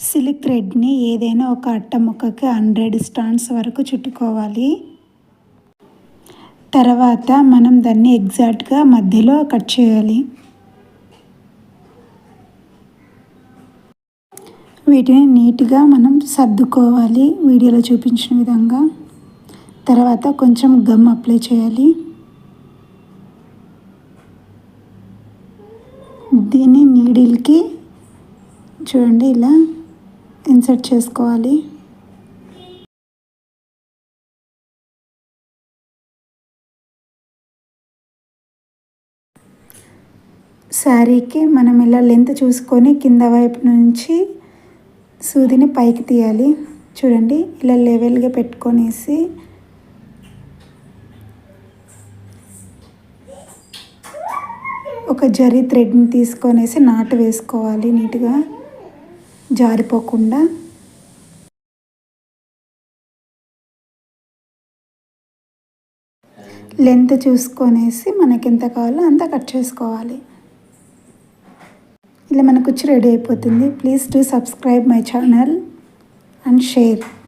Silk థ్రెడ్ని ఏదైనా ఒక అట్ట ముక్కకి హండ్రెడ్ స్టాండ్స్ వరకు చుట్టుకోవాలి. తర్వాత మనం దాన్ని ఎగ్జాక్ట్గా మధ్యలో కట్ చేయాలి. వీటిని నీట్గా మనం సర్దుకోవాలి వీడియోలో చూపించిన విధంగా. తర్వాత కొంచెం గమ్ అప్లై చేయాలి. దీన్ని నీడిల్కి చూడండి ఇలా ఇన్సర్ట్ చేసుకోవాలి. శారీకి మనం ఇలా లెంత్ చూసుకొని కింద వైపు నుంచి సూదిని పైకి తీయాలి. చూడండి ఇలా లెవెల్గా పెట్టుకొనేసి ఒక జరీ థ్రెడ్ని తీసుకొనేసి నాటు వేసుకోవాలి నీట్గా. జారిపోకుండా లెంత్ చూసుకొనేసి మనకి ఎంత కావాలో అంత కట్ చేసుకోవాలి. ఇలా మన కుచ్చు రెడీ అయిపోతుంది. Please do subscribe my channel and share.